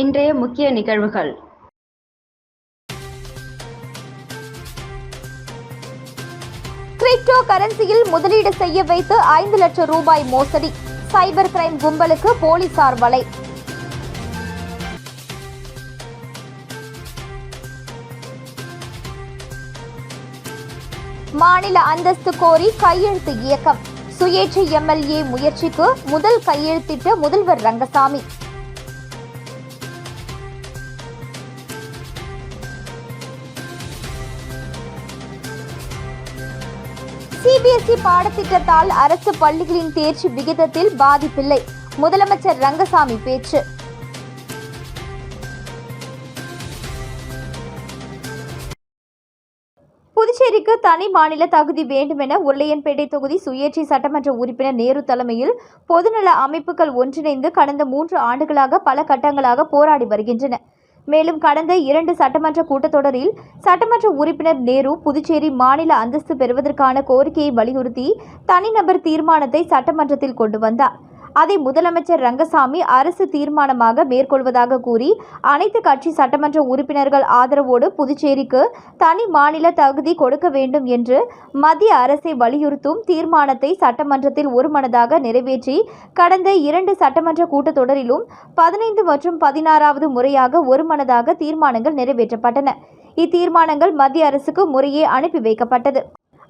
இன்றைய முக்கிய நிகழ்வுகள். கிரிப்டோ கரன்சியில் முதலீடு செய்ய வைத்து ஐந்து லட்சம் ரூபாய் மோசடி. சைபர் கிரைம் கும்பலுக்கு போலீசார் வலை. மாநில அந்தஸ்து கோரி கையெழுத்து இயக்கம். சுயேட்சை எம்எல்ஏ முயற்சிக்கு முதல் கையெழுத்திட்ட முதல்வர் ரங்கசாமி. சிபிஎஸ்இ பாடத்திட்டத்தால் அரசு பள்ளிகளின் தேர்ச்சி விகிதத்தில் பாதிப்பில்லை. முதலமைச்சர் ரங்கசாமி பேச்சு. புதுச்சேரிக்கு தனி மாநில தகுதி வேண்டுமென உருளையன்பேட்டை தொகுதி சுயேட்சை சட்டமன்ற உறுப்பினர் நேரு தலைமையில் பொதுநல அமைப்புகள் ஒன்றிணைந்து கடந்த மூன்று ஆண்டுகளாக பல கட்டங்களாக போராடி வருகின்றன. மேலும் கடந்த இரண்டு சட்டமன்ற கூட்டத்தொடரில் சட்டமன்ற உறுப்பினர் நேரு புதுச்சேரி மாநில அந்தஸ்து பெறுவதற்கான கோரிக்கையை வலியுறுத்தி தனிநபர் தீர்மானத்தை சட்டமன்றத்தில் கொண்டு வந்தார். அதை முதலமைச்சர் ரங்கசாமி அரசு தீர்மானமாக மேற்கொள்வதாக கூறி அனைத்து கட்சி சட்டமன்ற உறுப்பினர்கள் ஆதரவோடு புதுச்சேரிக்கு தனி மாநில தகுதி கொடுக்க வேண்டும் என்று மத்திய அரசை வலியுறுத்தும் தீர்மானத்தை சட்டமன்றத்தில் ஒருமனதாக நிறைவேற்றி கடந்த இரண்டு சட்டமன்ற கூட்டத்தொடரிலும் பதினைந்து மற்றும் பதினாறாவது முறையாக ஒருமனதாக தீர்மானங்கள் நிறைவேற்றப்பட்டன. இத்தீர்மானங்கள் மத்திய அரசுக்கு முறையே அனுப்பி வைக்கப்பட்டது.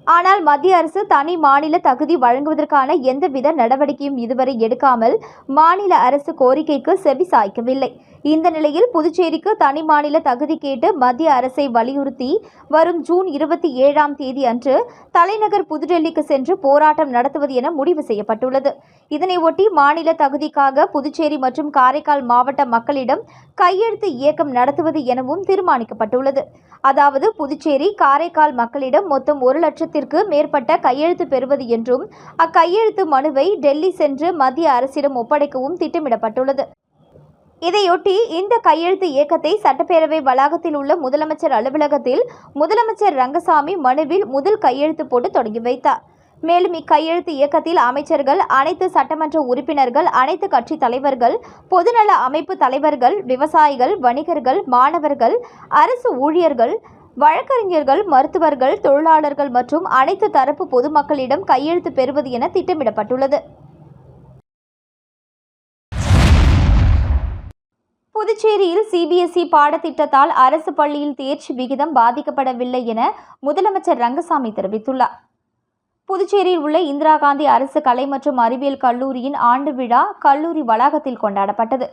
ஆனால் மத்திய அரசு தனி மாநில தகுதி வழங்குவதற்கான எந்தவித நடவடிக்கையும் இதுவரை எடுக்காமல் மாநில அரசு கோரிக்கைக்கு செவி சாய்க்கவில்லை. இந்த நிலையில் புதுச்சேரிக்கு தனி மாநில தகுதி கேட்டு மத்திய அரசை வலியுறுத்தி வரும் ஜூன் இருபத்தி ஏழாம் தேதி அன்று தலைநகர் புதுடெல்லிக்கு சென்று போராட்டம் நடத்துவது என முடிவு செய்யப்பட்டுள்ளது. இதனையொட்டி மாநில தகுதிக்காக புதுச்சேரி மற்றும் காரைக்கால் மாவட்ட மக்களிடம் கையெழுத்து இயக்கம் நடத்துவது எனவும் தீர்மானிக்கப்பட்டுள்ளது. அதாவது புதுச்சேரி காரைக்கால் மக்களிடம் மொத்தம் ஒரு லட்சத்து லட்சத்திற்கு மேற்பட்ட கையெழுத்து பெறுவது என்றும் அக்கையெழுத்து மனுவை டெல்லி சென்று மத்திய அரசிடம் ஒப்படைக்கவும் திட்டமிடப்பட்டுள்ளது. இதையொட்டி இந்த கையெழுத்து இயக்கத்தை சட்டப்பேரவை வளாகத்தில் உள்ள முதலமைச்சர் அலுவலகத்தில் முதலமைச்சர் ரங்கசாமி மனுவில் முதல் கையெழுத்து போட்டு தொடங்கி வைத்தார். மேலும் இக்கையெழுத்து இயக்கத்தில் அமைச்சர்கள் அனைத்து சட்டமன்ற உறுப்பினர்கள் அனைத்து கட்சி தலைவர்கள் பொதுநல அமைப்பு தலைவர்கள் விவசாயிகள் வணிகர்கள் மாணவர்கள் அரசு ஊழியர்கள் வழக்கறிஞர்கள் மருத்துவர்கள் தொழிலாளர்கள் மற்றும் அனைத்து தரப்பு பொதுமக்களிடம் கையெழுத்து பெறுவது என திட்டமிடப்பட்டுள்ளது. புதுச்சேரியில் சிபிஎஸ்இ பாடத்திட்டத்தால் அரசு பள்ளியில் தேர்ச்சி விகிதம் பாதிக்கப்படவில்லை என முதலமைச்சர் ரங்கசாமி தெரிவித்துள்ளார். புதுச்சேரியில் உள்ள இந்திரா காந்தி அரசு கலை மற்றும் அறிவியல் கல்லூரியின் ஆண்டு விழா கல்லூரி வளாகத்தில் கொண்டாடப்பட்டது.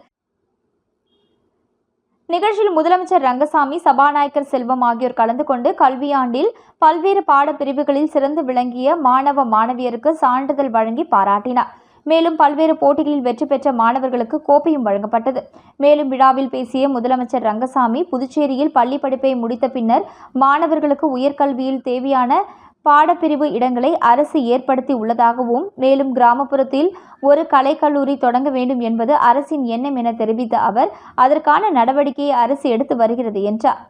நிகழ்ச்சியில் முதலமைச்சர் ரங்கசாமி சபாநாயகர் செல்வம் ஆகியோர் கலந்து கொண்டு கல்வியாண்டில் பல்வேறு பாடப்பிரிவுகளில் சிறந்து விளங்கிய மாணவ மாணவியருக்கு சான்றிதழ் வழங்கி பாராட்டினார். மேலும் பல்வேறு போட்டிகளில் வெற்றி பெற்ற மாணவர்களுக்கு கோப்பையும் வழங்கப்பட்டது. மேலும் விழாவில் பேசிய முதலமைச்சர் ரங்கசாமி புதுச்சேரியில் பள்ளி படிப்பை முடித்த பின்னர் மாணவர்களுக்கு உயர்கல்வியில் தேவையான பாடப்பிரிவு இடங்களை அரசு ஏற்படுத்தி உள்ளதாகவும் மேலும் கிராமப்புறத்தில் ஒரு கலைக்கல்லூரி தொடங்க வேண்டும் என்பது அரசின் எண்ணம் என தெரிவித்த அவர் அதற்கான நடவடிக்கையை அரசு எடுத்து வருகிறது என்றார்.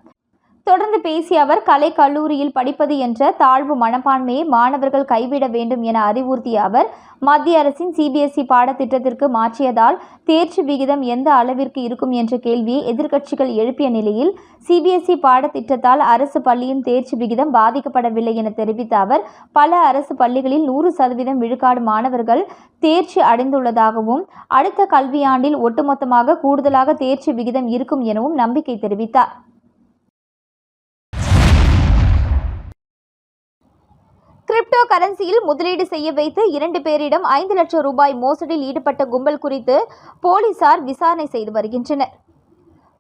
தொடர்ந்து பேசிய அவர் கலை கல்லூரியில் படிப்பது என்ற தாழ்வு மனப்பான்மையை மாணவர்கள் கைவிட வேண்டும் என அறிவுறுத்திய அவர் மத்திய அரசின் சிபிஎஸ்இ பாடத்திட்டத்திற்கு மாற்றியதால் தேர்ச்சி விகிதம் எந்த அளவிற்கு இருக்கும் என்ற கேள்வியை எதிர்க்கட்சிகள் எழுப்பிய நிலையில் சிபிஎஸ்இ பாடத்திட்டத்தால் அரசு பள்ளியின் தேர்ச்சி விகிதம் பாதிக்கப்படவில்லை என தெரிவித்த அவர் பல அரசு பள்ளிகளில் நூறு சதவீதம் விழுக்காடு மாணவர்கள் தேர்ச்சி அடைந்துள்ளதாகவும் அடுத்த கல்வியாண்டில் ஒட்டுமொத்தமாக கூடுதலாக தேர்ச்சி விகிதம் இருக்கும் எனவும் நம்பிக்கை தெரிவித்தார். கிரிப்டோ கரன்சியில் முதலீடு செய்ய வைத்து இரண்டு பேரிடம் ஐந்து லட்சம் ரூபாய் மோசடியில் ஈடுபட்ட கும்பல் குறித்து போலீசார் விசாரணை செய்து வருகின்றனர்.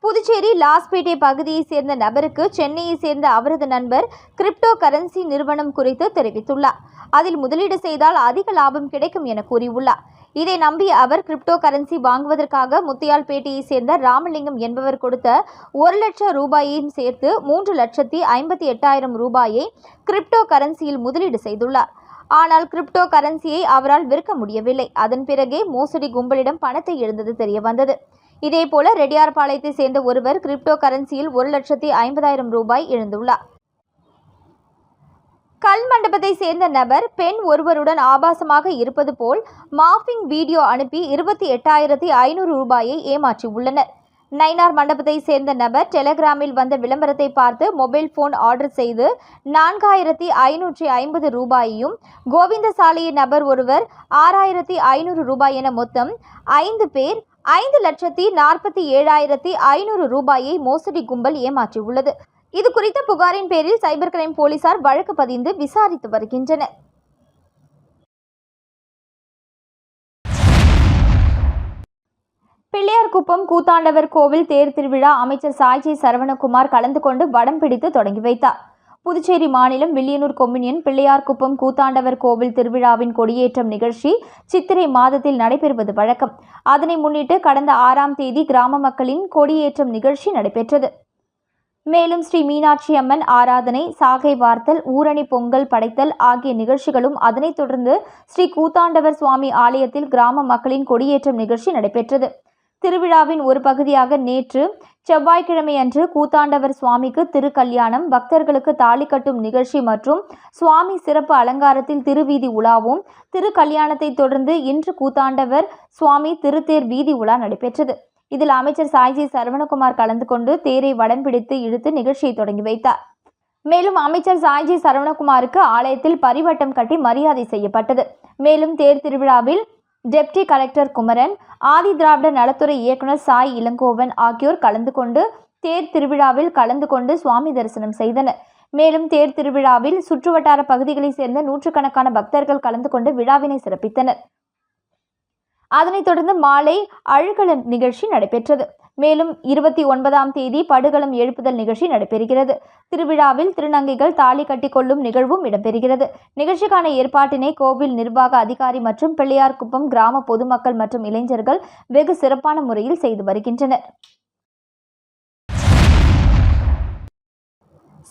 புதுச்சேரி லாஸ்பேட்டை பகுதியைச் சேர்ந்த நபருக்கு சென்னையைச் சேர்ந்த அவரது நண்பர் கிரிப்டோ கரன்சி நிறுவனம் குறித்து தெரிவித்துள்ளார். அதில் முதலீடு செய்தால் அதிக லாபம் கிடைக்கும் என கூறியுள்ளார். இதை நம்பிய அவர் கிரிப்டோ கரன்சி வாங்குவதற்காக முத்தியால்பேட்டையை சேர்ந்த ராமலிங்கம் என்பவர் கொடுத்த ஒரு லட்சம் ரூபாயையும் சேர்த்து மூன்று லட்சத்தி ஐம்பத்தி எட்டாயிரம் ரூபாயை கிரிப்டோ கரன்சியில் முதலீடு செய்துள்ளார். ஆனால் கிரிப்டோ கரன்சியை அவரால் விற்க முடியவில்லை. அதன் பிறகே மோசடி கும்பலிடம் பணத்தை எழுந்தது தெரிய வந்தது இதேபோல ரெட்டியார்பாளையத்தை சேர்ந்த ஒருவர் கிரிப்டோ கரன்சியில் ஒரு லட்சத்தி ஐம்பதாயிரம் ரூபாய் எழுந்துள்ளார். கல் மண்டபத்தை சேர்ந்த நபர் பெண் ஒருவருடன் ஆபாசமாக இருப்பது போல் மாஃபிங் வீடியோ அனுப்பி இருபத்தி எட்டாயிரத்தி ஐநூறு ரூபாயை ஏமாற்றியுள்ளனர். நைனார் மண்டபத்தை சேர்ந்த நபர் டெலகிராமில் வந்த விளம்பரத்தை பார்த்து மொபைல் போன் ஆர்டர் செய்து நான்காயிரத்தி ஐநூற்றி ஐம்பது ரூபாயையும் கோவிந்தசாலையின் நபர் ஒருவர் ஆறாயிரத்தி ஐநூறு ரூபாய் என மொத்தம் ஐந்து பேர் ஐந்து லட்சத்தி நாற்பத்தி ஏழாயிரத்தி ஐநூறு ரூபாயை மோசடி கும்பல் ஏமாற்றியுள்ளது. இது குறித்த புகாரின் பேரில் சைபர் கிரைம் போலீசார் வழக்கு பதிந்து விசாரித்து வருகின்றனர். பிள்ளையார்குப்பம் கூத்தாண்டவர் கோவில் தேர் திருவிழா அமைச்சர் சாய்ஜி சரவணகுமார் கலந்து கொண்டு வடம் பிடித்து தொடங்கி வைத்தார். புதுச்சேரி மாநிலம் வில்லியனூர் கொம்யூனியன் பிள்ளையார்குப்பம் கூத்தாண்டவர் கோவில் திருவிழாவின் கொடியேற்றம் நிகழ்ச்சி சித்திரை மாதத்தில் நடைபெறுவது வழக்கம். அதனை முன்னிட்டு கடந்த ஆறாம் தேதி கிராம மக்களின் கொடியேற்றம் நிகழ்ச்சி நடைபெற்றது. மேலும் ஸ்ரீ மீனாட்சி அம்மன் ஆராதனை சாகை வார்த்தல் ஊரணி பொங்கல் படைத்தல் ஆகிய நிகழ்ச்சிகளும் அதனைத் தொடர்ந்து ஸ்ரீ கூத்தாண்டவர் சுவாமி ஆலயத்தில் கிராம மக்களின் கொடியேற்றம் நிகழ்ச்சி நடைபெற்றது. திருவிழாவின் ஒரு பகுதியாக நேற்று செவ்வாய்க்கிழமை அன்று கூத்தாண்டவர் சுவாமிக்கு திருக்கல்யாணம் பக்தர்களுக்கு தாலி கட்டும் நிகழ்ச்சி மற்றும் சுவாமி சிறப்பு அலங்காரத்தில் திருவீதி உலாவும் திருக்கல்யாணத்தை தொடர்ந்து இன்று கூத்தாண்டவர் சுவாமி திருத்தேர் வீதி உலா நடைபெற்றது. இதில் அமைச்சர் சாய்ஜி சரவணகுமார் கலந்து கொண்டு தேரை வடம் பிடித்து இழுத்து நிகழ்ச்சியை தொடங்கி வைத்தார். மேலும் அமைச்சர் சாய்ஜி சரவணகுமாருக்கு ஆலயத்தில் பரிவட்டம் கட்டி மரியாதை செய்யப்பட்டது. மேலும் தேர் திருவிழாவில் டெப்டி கலெக்டர் குமரன் ஆதி திராவிட நலத்துறை இயக்குனர் சாய் இளங்கோவன் ஆகியோர் கலந்து கொண்டு தேர் திருவிழாவில் கலந்து கொண்டு சுவாமி தரிசனம் செய்தனர். மேலும் தேர் திருவிழாவில் சுற்றுவட்டார பகுதிகளைச் சேர்ந்த நூற்றுக்கணக்கான பக்தர்கள் கலந்து கொண்டு விழாவினை சிறப்பித்தனர். அதனைத் தொடர்ந்து மாலை அழுகலன் நிகழ்ச்சி நடைபெற்றது. மேலும் இருபத்தி ஒன்பதாம் தேதி படுகளம் எழுப்புதல் நிகழ்ச்சி நடைபெறுகிறது. திருவிழாவில் திருநங்கைகள் தாலி கட்டிக்கொள்ளும் நிகழ்வும் இடம்பெறுகிறது. நிகழ்ச்சிக்கான ஏற்பாட்டினை கோவில் நிர்வாக அதிகாரி மற்றும் பிள்ளையார்குப்பம் கிராம பொதுமக்கள் மற்றும் இளைஞர்கள் வெகு சிறப்பான முறையில் செய்து வருகின்றனர்.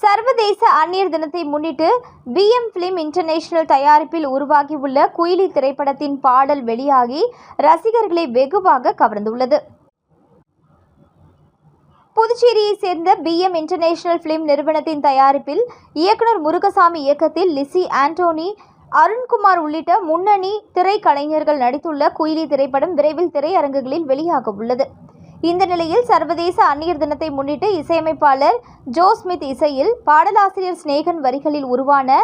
சர்வதேச அந்நியர் தினத்தை முன்னிட்டு பிஎம் பிலிம் இன்டர்நேஷனல் தயாரிப்பில் உருவாகியுள்ள குயிலி திரைப்படத்தின் பாடல் வெளியாகி ரசிகர்களை வெகுவாக கவர்ந்துள்ளது. புதுச்சேரியைச் சேர்ந்த பிஎம் இன்டர்நேஷனல் பிலிம் நிறுவனத்தின் தயாரிப்பில் இயக்குனர் முருகசாமி இயக்கத்தில் லிசி ஆண்டோனி அருண்குமார் உள்ளிட்ட முன்னணி திரைக்கலைஞர்கள் நடித்துள்ள குயிலி திரைப்படம் விரைவில் திரையரங்குகளில் வெளியாக உள்ளது இந்த நிலையில் சர்வதேச அந்நியர் தினத்தை முன்னிட்டு இசையமைப்பாளர் ஜோ ஸ்மித் இசையில் பாடலாசிரியர் சிநேகன் வரிகளில் உருவான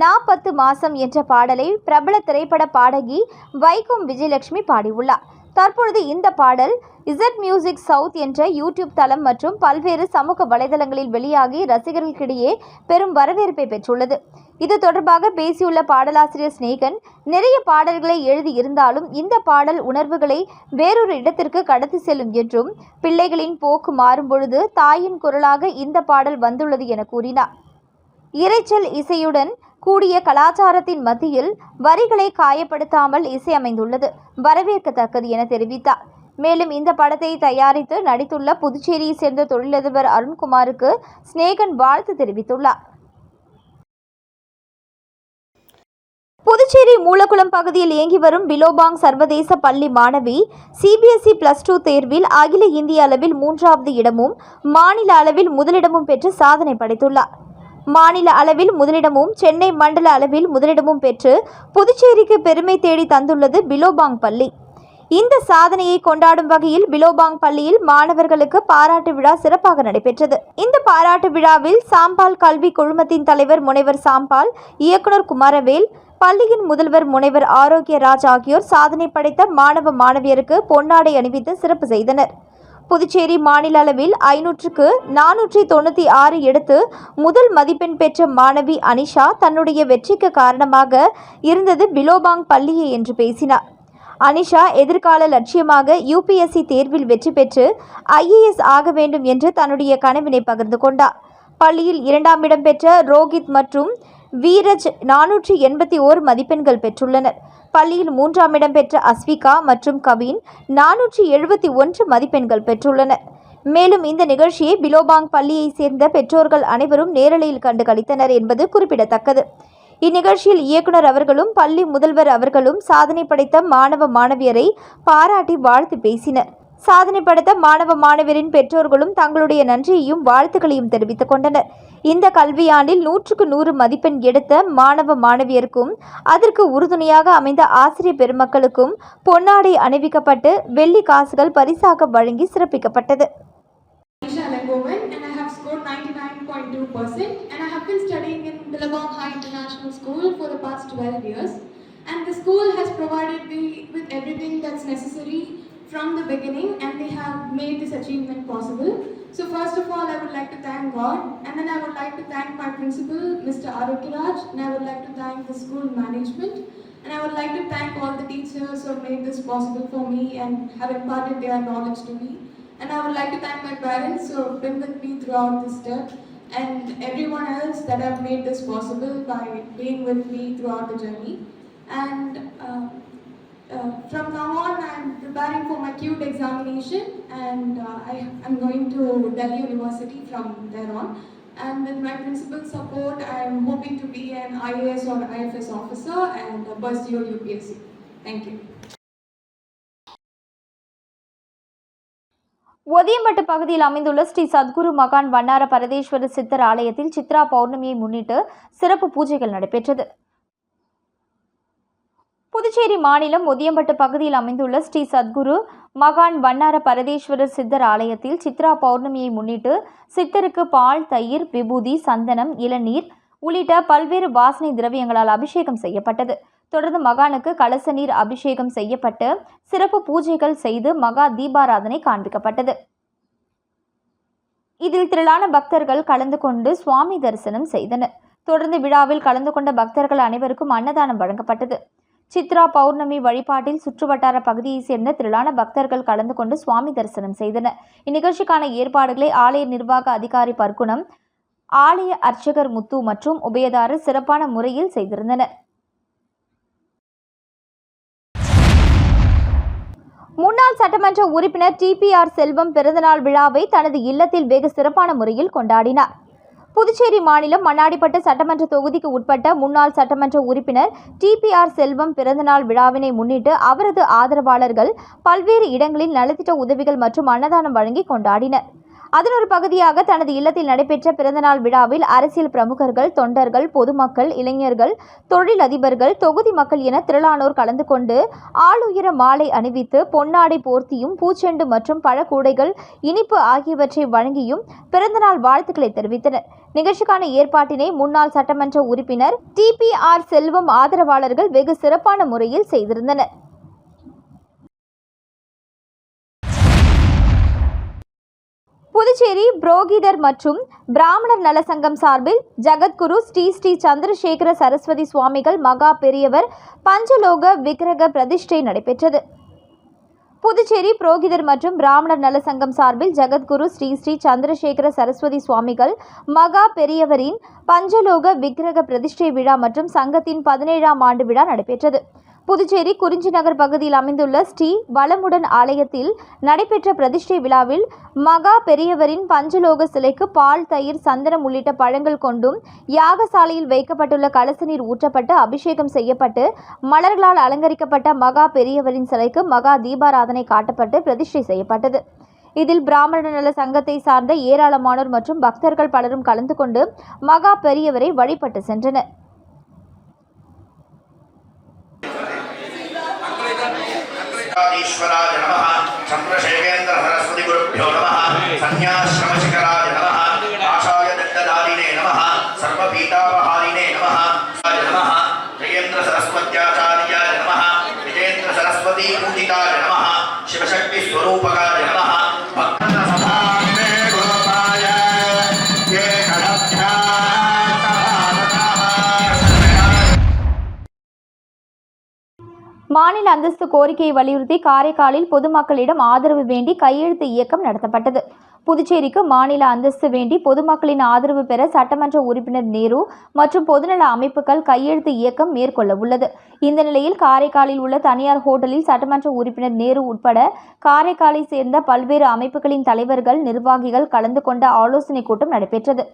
நா பத்து மாசம் என்ற பாடலை பிரபல திரைப்பட பாடகி வைக்கம் விஜயலட்சுமி பாடியுள்ளார். தற்பொழுது இந்த பாடல் இசட் மியூசிக் சவுத் என்ற யூடியூப் தளம் மற்றும் பல்வேறு சமூக வலைதளங்களில் வெளியாகி ரசிகர்களுக்கிடையே பெரும் வரவேற்பை பெற்றுள்ளது. இது தொடர்பாக பேசியுள்ள பாடலாசிரியர் சிநேகன் நிறைய பாடல்களை எழுதி இருந்தாலும் இந்த பாடல் உணர்வுகளை வேறொரு இடத்திற்கு கடத்தி செல்லும் என்றும் பிள்ளைகளின் போக்கு மாறும் பொழுது தாயின் குரலாக இந்த பாடல் வந்துள்ளது என கூறினார். இரைச்சல் இசையுடன் கூடிய கலாச்சாரத்தின் மத்தியில் வரிகளை காயப்படுத்தாமல் இசையமைந்துள்ளது. வரவேற்கத்தக்கது என தெரிவித்தார். மேலும் இந்த படத்தை தயாரித்து நடித்துள்ள புதுச்சேரியை சேர்ந்த தொழிலதிபர் அருண்குமாருக்கு ஸ்நேகன் வாழ்த்து தெரிவித்துள்ளார். புதுச்சேரி மூலக்குளம் பகுதியில் இயங்கி வரும் பிலோபாங் சர்வதேச பள்ளி மாணவி சிபிஎஸ்இ பிளஸ் டூ தேர்வில் அகில இந்திய அளவில் மூன்றாவது இடமும் மாநில அளவில் முதலிடமும் பெற்று சாதனை படைத்துள்ளார். மாநில அளவில் முதலிடமும் சென்னை மண்டல அளவில் முதலிடமும் பெற்று புதுச்சேரிக்கு பெருமை தேடி தந்துள்ளது பிலோபாங் பள்ளி. இந்த சாதனையை கொண்டாடும் வகையில் பிலோபாங் பள்ளியில் மாணவர்களுக்கு பாராட்டு விழா சிறப்பாக நடைபெற்றது. இந்த பாராட்டு விழாவில் சாம்பால் கல்வி குழுமத்தின் தலைவர் முனைவர் சாம்பால் இயக்குனர் குமாரவேல் பள்ளியின் முதல்வர் முனைவர் ஆரோக்கியராஜ் ஆகியோர் சாதனை படைத்த மாணவ மாணவியருக்கு பொன்னாடை அணிவித்து சிறப்பு செய்தனர். புதுச்சேரி மாநில அளவில் ஐநூற்றுக்கு நானூற்றி தொண்ணூற்றி ஆறு எடுத்து முதல் மதிப்பெண் பெற்ற மாணவி அனிஷா தன்னுடைய வெற்றிக்கு காரணமாக இருந்தது பிலோபாங் பள்ளியே என்று பேசினார். அனிஷா எதிர்கால லட்சியமாக யூபிஎஸ்சி தேர்வில் வெற்றி பெற்று ஐஏஎஸ் ஆக வேண்டும் என்று தன்னுடைய கனவினை பகிர்ந்து கொண்டார். பள்ளியில் இரண்டாம் இடம் பெற்ற ரோஹித் மற்றும் வீரஜ் நானூற்றி எண்பத்தி ஓரு மதிப்பெண்கள் பெற்றுள்ளனர். பள்ளியில் மூன்றாம் இடம் பெற்ற அஸ்விகா மற்றும் கவின் நானூற்றி எழுபத்தி ஒன்று மதிப்பெண்கள் பெற்றுள்ளனர். மேலும் இந்த நிகழ்ச்சியை பிலோபாங் பள்ளியைச் சேர்ந்த பெற்றோர்கள் அனைவரும் நேரலையில் கண்டு கழித்தனர் என்பது குறிப்பிடத்தக்கது. இந்நிகழ்ச்சியில் இயக்குனர் அவர்களும் பள்ளி முதல்வர் அவர்களும் சாதனை படைத்த மாணவ மாணவியரை பாராட்டி வாழ்த்து பேசினர். சாதனை படைத்த மாணவ மாணவியரின் பெற்றோர்களும் தங்களுடைய நன்றியையும் வாழ்த்துக்களையும் தெரிவித்துக் கொண்டனர். இந்த கல்வியாண்டில் நூற்றுக்கு நூறு மதிப்பெண் எடுத்த மாணவ மாணவியருக்கும் அதற்கு உறுதுணையாக அமைந்த ஆசிரியர் பெருமக்களுக்கும் பொன்னாடை அணிவிக்கப்பட்டு வெள்ளி காசுகள் பரிசாக வழங்கி சிறப்பிக்கப்பட்டது. Scored 99.2% and I have been studying in Billabong High International School for the past 12 years and the school has provided me with everything that's necessary from the beginning and they have made this achievement possible. So first of all I would like to thank God and then I would like to thank my principal Mr. Arogyaraj and I would like to thank the school management and I would like to thank all the teachers who have made this possible for me and have imparted their knowledge to me. And I would like to thank my parents who have been with me throughout this step and everyone else that have made this possible by being with me throughout the journey. And uh, from now on, I'm preparing for my CUTE examination and uh, I, I'm going to Delhi University from there on. And with my principal support, I'm hoping to be an IAS or IFS officer and uh, pursue UPSC. Thank you. Odiyampattu பகுதியில் அமைந்துள்ள ஸ்ரீ சத்குரு மகான் வண்ணார பரதேஸ்வர சித்தர் ஆலயத்தில் சித்ரா பௌர்ணமியை முன்னிட்டு சிறப்பு பூஜைகள் நடைபெற்றது புதுச்சேரி மாநிலம் ஒதியம்பட்டு பகுதியில் அமைந்துள்ள ஸ்ரீ சத்குரு மகான் வண்ணார பரதேஸ்வரர் சித்தர் ஆலயத்தில் சித்ரா பௌர்ணமியை முன்னிட்டு சித்தருக்கு பால் தயிர் விபூதி சந்தனம் இளநீர் உள்ளிட்ட பல்வேறு வாசனை திரவியங்களால் அபிஷேகம் செய்யப்பட்டது. தொடர்ந்து மகானுக்கு கலச நீர் அபிஷேகம் செய்யப்பட்டு சிறப்பு பூஜைகள் செய்து மகா தீபாராதனை காண்பிக்கப்பட்டது. இதில் திரளான பக்தர்கள் கலந்து கொண்டு சுவாமி தரிசனம் செய்தனர். தொடர்ந்து விழாவில் கலந்து கொண்ட பக்தர்கள் அனைவருக்கும் அன்னதானம் வழங்கப்பட்டது. சித்ரா பௌர்ணமி வழிபாட்டில் சுற்றுவட்டார பகுதியைச் சேர்ந்த திரளான பக்தர்கள் கலந்து கொண்டு சுவாமி தரிசனம் செய்தனர். இந்நிகழ்ச்சிக்கான ஏற்பாடுகளை ஆலய நிர்வாக அதிகாரி பர்க்குணம் ஆலய அர்ச்சகர் முத்து மற்றும் உபயதாரர் சிறப்பான முறையில் செய்திருந்தனர். முன்னாள் சட்டமன்ற உறுப்பினர் டிபிஆர் செல்வம் பிறந்தநாள் விழாவை தனது இல்லத்தில் வெகு சிறப்பான முறையில் கொண்டாடினார். புதுச்சேரி மாநிலம் மண்ணாடிப்பட்ட சட்டமன்ற தொகுதிக்கு உட்பட்ட முன்னாள் சட்டமன்ற உறுப்பினர் டிபிஆர் செல்வம் பிறந்தநாள் விழாவினை முன்னிட்டு அவரது ஆதரவாளர்கள் பல்வேறு இடங்களில் நலத்திட்ட உதவிகள் மற்றும் அன்னதானம் வழங்கி கொண்டாடினர். அதன் ஒரு பகுதியாக தனது இல்லத்தில் நடைபெற்ற பிறந்தநாள் விழாவில் அரசியல் பிரமுகர்கள் தொண்டர்கள் பொதுமக்கள் இளைஞர்கள் தொழிலதிபர்கள் தொகுதி மக்கள் என திரளானோர் கலந்து கொண்டு ஆளுயர மாலை அணிவித்து பொன்னாடை போர்த்தியும் பூச்செண்டு மற்றும் பழக்கூடைகள் இனிப்பு ஆகியவற்றை வழங்கியும் பிறந்தநாள் வாழ்த்துக்களை தெரிவித்தனர். நிகழ்ச்சிக்கான ஏற்பாட்டினை முன்னாள் சட்டமன்ற உறுப்பினர் டிபிஆர் செல்வம் ஆதரவாளர்கள் வெகு சிறப்பான முறையில் செய்திருந்தனர். புதுச்சேரி புரோகிதர் மற்றும் பிராமணர் நல சங்கம் சார்பில் ஜகத்குரு ஸ்ரீ ஸ்ரீ சந்திரசேகர சரஸ்வதி சுவாமிகள் மகா பெரியவர் பஞ்சலோக விக்கிரக பிரதிஷ்டை நடைபெற்றது. புதுச்சேரி புரோகிதர் மற்றும் பிராமணர் நல சங்கம் சார்பில் ஜகத்குரு ஸ்ரீ ஸ்ரீ சந்திரசேகர சரஸ்வதி சுவாமிகள் மகா பெரியவரின் பஞ்சலோக விக்கிரக பிரதிஷ்டை விழா மற்றும் சங்கத்தின் பதினேழாம் ஆண்டு விழா நடைபெற்றது. புதுச்சேரி குறிஞ்சி நகர் பகுதியில் அமைந்துள்ள ஸ்ரீ வளமுடன் ஆலயத்தில் நடைபெற்ற பிரதிஷ்டை விழாவில் மகா பெரியவரின் பஞ்சலோக சிலைக்கு பால் தயிர் சந்தனம் உள்ளிட்ட பழங்கள் கொண்டும் யாகசாலையில் வைக்கப்பட்டுள்ள கலச நீர் ஊற்றப்பட்டு அபிஷேகம் செய்யப்பட்டு மலர்களால் அலங்கரிக்கப்பட்ட மகா பெரியவரின் சிலைக்கு மகா தீபாராதனை காட்டப்பட்டு பிரதிஷ்டை செய்யப்பட்டது. இதில் பிராமண நல சங்கத்தை சார்ந்த ஏராளமானோர் மற்றும் பக்தர்கள் பலரும் கலந்து கொண்டு மகா பெரியவரை வழிபட்டு சென்றனர். శ్రీవేంకటేశ్వరాయ నమ. చంద్రశేఖేంద్ర సరస్వతి గురుభ్యో నమ. సన్యాశ్రమశిఖరాయ నమ. ఆశాయ దత్తదారిణే నమ. సర్వపీతాపహారిణే నమ. నమ. జయేంద్ర సరస్వత్యాచార్యాయ నమ. విజేంద్ర సరస్వతీ పూజితాయ నమ. శివశక్తి స్వరూపకాయ నమ. மாநில அந்தஸ்து கோரிக்கையை வலியுறுத்தி காரைக்காலில் பொதுமக்களிடம் ஆதரவு வேண்டி கையெழுத்து இயக்கம் நடத்தப்பட்டது. புதுச்சேரிக்கு மாநில அந்தஸ்து வேண்டி பொதுமக்களின் ஆதரவு பெற சட்டமன்ற உறுப்பினர் நேரு மற்றும் பொதுநல அமைப்புகள் கையெழுத்து இயக்கம் மேற்கொள்ள உள்ளது. இந்த நிலையில் காரைக்காலில் உள்ள தனியார் ஹோட்டலில் சட்டமன்ற உறுப்பினர் நேரு உட்பட காரைக்காலை சேர்ந்த பல்வேறு அமைப்புகளின் தலைவர்கள் நிர்வாகிகள் கலந்து கொண்ட ஆலோசனைக் கூட்டம் நடைபெற்றது.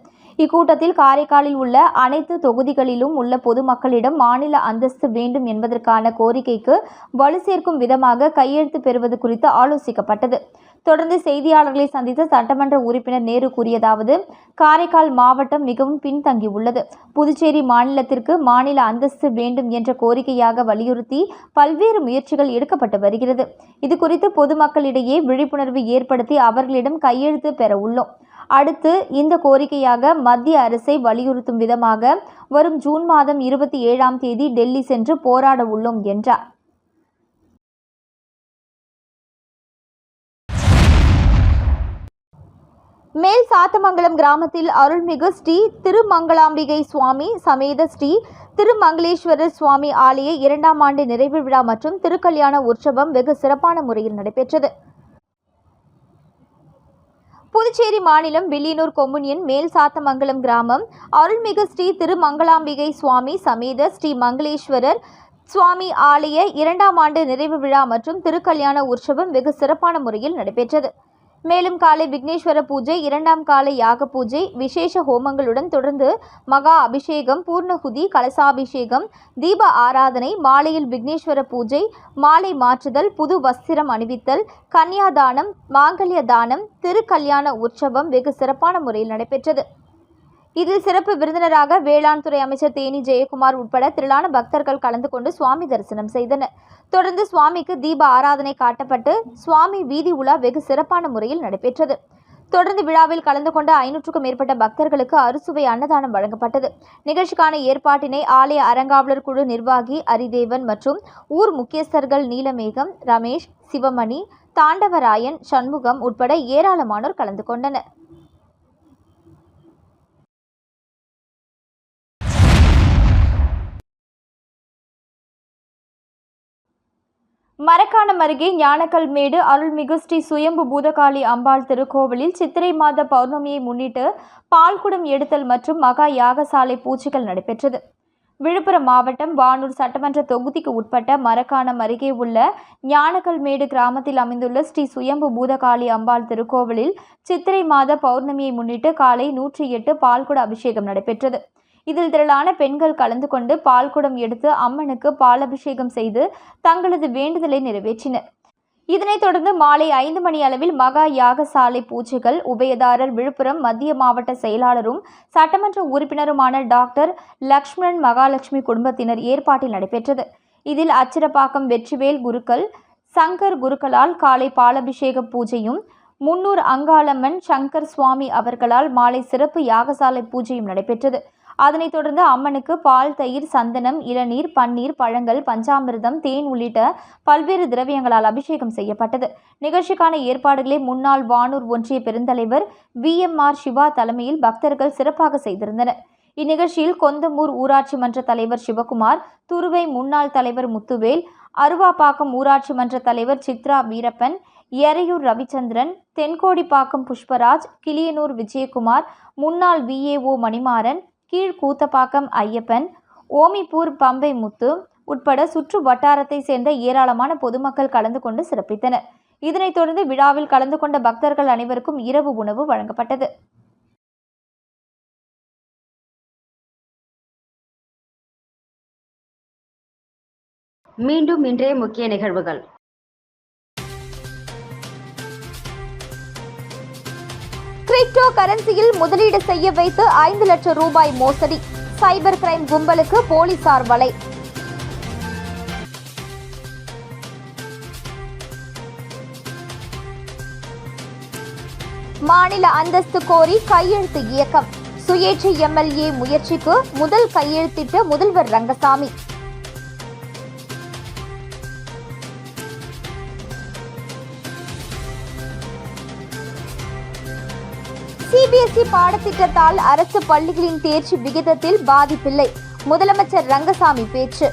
இக்கூட்டத்தில் காரைக்காலில் உள்ள அனைத்து தொகுதிகளிலும் உள்ள பொதுமக்களிடம் மாநில அந்தஸ்து வேண்டும் என்பதற்கான கோரிக்கைக்கு வலு சேர்க்கும் விதமாக கையெழுத்து பெறுவது குறித்து ஆலோசிக்கப்பட்டது. தொடர்ந்து செய்தியாளர்களை சந்தித்த சட்டமன்ற உறுப்பினர் நேரு கூறியதாவது காரைக்கால் மாவட்டம் மிகவும் பின்தங்கியுள்ளது. புதுச்சேரி மாநிலத்திற்கு மாநில அந்தஸ்து வேண்டும் என்ற கோரிக்கையாக வலியுறுத்தி பல்வேறு முயற்சிகள் எடுக்கப்பட்டு வருகிறது. இது குறித்து பொதுமக்களிடையே விழிப்புணர்வு ஏற்படுத்தி அவர்களிடம் கையெழுத்து பெற உள்ளோம். அடுத்து இந்த கோரிக்கையாக மத்திய அரசை வலியுறுத்தும் விதமாக வரும் ஜூன் மாதம் இருபத்தி ஏழாம் தேதி டெல்லி சென்று போராட உள்ளோம் என்றார். மேல் சாத்தமங்கலம் கிராமத்தில் அருள்மிகு ஸ்ரீ திருமங்கலாம்பிகை சுவாமி சமேத ஸ்ரீ திருமங்களேஸ்வரர் சுவாமி ஆலய இரண்டாம் ஆண்டு நிறைவு விழா மற்றும் திருக்கல்யாண உற்சவம் வெகு சிறப்பான முறையில் நடைபெற்றது. புதுச்சேரி மாநிலம் வில்லியனூர் கொம்முனியன் மேல் சாத்தமங்கலம் கிராமம் அருள்மிகு ஸ்ரீ திருமங்கலாம்பிகை சுவாமி சமேத ஸ்ரீ மங்களேஸ்வரர் சுவாமி ஆலய இரண்டாம் ஆண்டு நிறைவு விழா மற்றும் திருக்கல்யாண உற்சவம் வெகு சிறப்பான முறையில் நடைபெற்றது. மேலும் காலை விக்னேஸ்வர பூஜை இரண்டாம் காலை யாக பூஜை விசேஷ ஹோமங்களுடன் தொடர்ந்து மகா அபிஷேகம் பூர்ணகுதி கலசாபிஷேகம் தீப ஆராதனை மாலையில் விக்னேஸ்வர பூஜை மாலை மாற்றுதல் புது வஸ்திரம் அணிவித்தல் கன்னியாதானம் மாங்கல்ய தானம் திருக்கல்யாண உற்சவம் வெகு சிறப்பான முறையில் நடைபெற்றது. இதில் சிறப்பு விருந்தினராக வேளாண் துறை அமைச்சர் தேனி ஜெயக்குமார் உட்பட திரளான பக்தர்கள் கலந்து கொண்டு சுவாமி தரிசனம் செய்தனர். தொடர்ந்து சுவாமிக்கு தீப ஆராதனை காட்டப்பட்டு சுவாமி வீதி உலா வெகு சிறப்பான முறையில் நடைபெற்றது. தொடர்ந்து விழாவில் கலந்து கொண்ட ஐநூற்றுக்கும் மேற்பட்ட பக்தர்களுக்கு அறுசுவை அன்னதானம் வழங்கப்பட்டது. நிகழ்ச்சிக்கான ஏற்பாட்டினை ஆலய அறங்காவலர் குழு நிர்வாகி அரிதேவன் மற்றும் ஊர் முக்கியஸ்தர்கள் நீலமேகம் ரமேஷ் சிவமணி தாண்டவராயன் சண்முகம் உட்பட ஏராளமானோர் கலந்து கொண்டனர். மரக்காணம் அருகே ஞானக்கல்மேடு அருள்மிகு ஸ்ரீ சுயம்பு பூதகாளி அம்பாள் திருக்கோவிலில் சித்திரை மாத பௌர்ணமியை முன்னிட்டு பால்குடம் எடுத்தல் மற்றும் மகா யாகசாலை பூச்சிகள் நடைபெற்றது. விழுப்புரம் மாவட்டம் வானூர் சட்டமன்ற தொகுதிக்கு உட்பட்ட மரக்காணம் அருகே உள்ள ஞானக்கல்மேடு கிராமத்தில் அமைந்துள்ள ஸ்ரீ சுயம்பு பூதகாளி அம்பாள் திருக்கோவிலில் சித்திரை மாத பௌர்ணமியை முன்னிட்டு காலை நூற்றி எட்டு பால்குட அபிஷேகம் நடைபெற்றது. இதில் திரளான பெண்கள் கலந்து கொண்டு பால்குடம் எடுத்து அம்மனுக்கு பாலபிஷேகம் செய்து தங்களது வேண்டுதலை நிறைவேற்றினர். இதனைத் தொடர்ந்து மாலை ஐந்து மணி அளவில் மகா யாகசாலை பூஜைகள் உபயதாரர் விழுப்புரம் மத்திய மாவட்ட செயலாளரும் சட்டமன்ற உறுப்பினருமான டாக்டர் லக்ஷ்மணன் மகாலட்சுமி குடும்பத்தினர் ஏற்பாட்டில் நடைபெற்றது. இதில் அச்சிரப்பாக்கம் வெற்றிவேல் குருக்கள் சங்கர் குருக்களால் காலை பாலபிஷேக பூஜையும் முன்னூர் அங்காளம்மன் சங்கர் சுவாமி அவர்களால் மாலை சிறப்பு யாகசாலை பூஜையும் நடைபெற்றது. அதனைத் தொடர்ந்து அம்மனுக்கு பால் தயிர் சந்தனம் இளநீர் பன்னீர் பழங்கள் பஞ்சாமிர்தம் தேன் உள்ளிட்ட பல்வேறு திரவியங்களால் அபிஷேகம் செய்யப்பட்டது. நிகழ்ச்சிக்கான ஏற்பாடுகளை முன்னாள் வானூர் ஒன்றிய பெருந்தலைவர் வி. எம். ஆர். சிவா தலைமையில் பக்தர்கள் சிறப்பாக செய்திருந்தனர். இந்நிகழ்ச்சியில் கொந்தமூர் ஊராட்சி மன்ற தலைவர் சிவகுமார் துருவை முன்னாள் தலைவர் முத்துவேல் அருவாப்பாக்கம் ஊராட்சி மன்ற தலைவர் சித்ரா வீரப்பன் எறையூர் ரவிச்சந்திரன் தென்கோடிப்பாக்கம் புஷ்பராஜ் கிளியனூர் விஜயகுமார் முன்னாள் விஏஓ மணிமாறன் கீழ் கூத்தப்பாக்கம் ஐயப்பன் ஓமிப்பூர் பம்பை முத்து உட்பட சுற்று வட்டாரத்தை சேர்ந்த ஏராளமான பொதுமக்கள் கலந்து கொண்டு சிறப்பித்தனர். இதனைத் தொடர்ந்து விழாவில் கலந்து கொண்ட பக்தர்கள் அனைவருக்கும் இரவு உணவு வழங்கப்பட்டது. மீண்டும் இன்றைய முக்கிய நிகழ்வுகள். கிரிப்டோ கரன்சியில் முதலீடு செய்ய வைத்து ஐந்து லட்சம் ரூபாய் மோசடி. சைபர் கிரைம் கும்பலுக்கு போலீசார் வலை. மாநில அந்தஸ்து கோரி கையெழுத்து இயக்கம். சுயேட்சை எம்எல்ஏ முயற்சிக்கு முதல் கையெழுத்திட்ட முதல்வர் ரங்கசாமி. சிபிஎஸ்இ பாடத்திட்டத்தால் அரசு பள்ளிகளின் தேர்ச்சி விகிதத்தில் பாதிப்பில்லை. முதலமைச்சர் ரங்கசாமி பேச்சு.